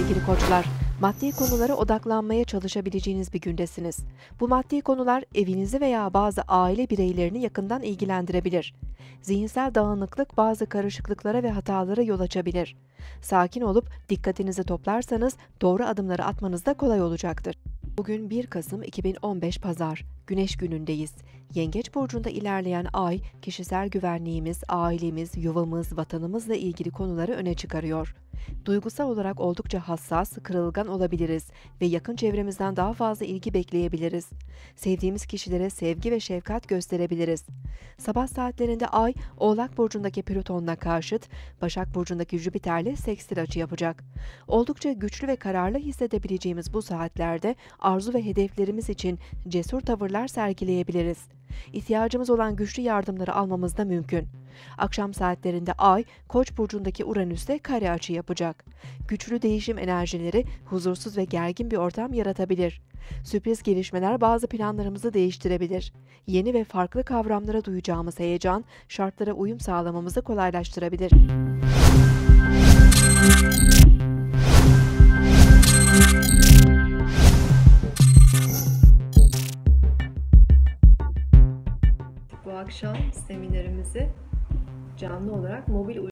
sevgili koçlar. Maddi konulara odaklanmaya çalışabileceğiniz bir gündesiniz. Bu maddi konular evinizi veya bazı aile bireylerini yakından ilgilendirebilir. Zihinsel dağınıklık bazı karışıklıklara ve hatalara yol açabilir. Sakin olup dikkatinizi toplarsanız doğru adımları atmanız da kolay olacaktır. Bugün 1 Kasım 2015 Pazar. Güneş günündeyiz. Yengeç burcunda ilerleyen ay, kişisel güvenliğimiz, ailemiz, yuvamız, vatanımızla ilgili konuları öne çıkarıyor. Duygusal olarak oldukça hassas, kırılgan olabiliriz ve yakın çevremizden daha fazla ilgi bekleyebiliriz. Sevdiğimiz kişilere sevgi ve şefkat gösterebiliriz. Sabah saatlerinde Ay, Oğlak burcundaki Plüton'la karşıt, Başak burcundaki Jüpiter'le sekstil açı yapacak. Oldukça güçlü ve kararlı hissedebileceğimiz bu saatlerde arzu ve hedeflerimiz için cesur tavırlar sergileyebiliriz. İhtiyacımız olan güçlü yardımları almamız da mümkün. Akşam saatlerinde Ay, Koç burcundaki Uranüs'te kare açı yapacak. Güçlü değişim enerjileri huzursuz ve gergin bir ortam yaratabilir. Sürpriz gelişmeler bazı planlarımızı değiştirebilir. Yeni ve farklı kavramlara duyacağımız heyecan, şartlara uyum sağlamamızı kolaylaştırabilir. Akşam seminerimizi canlı olarak mobil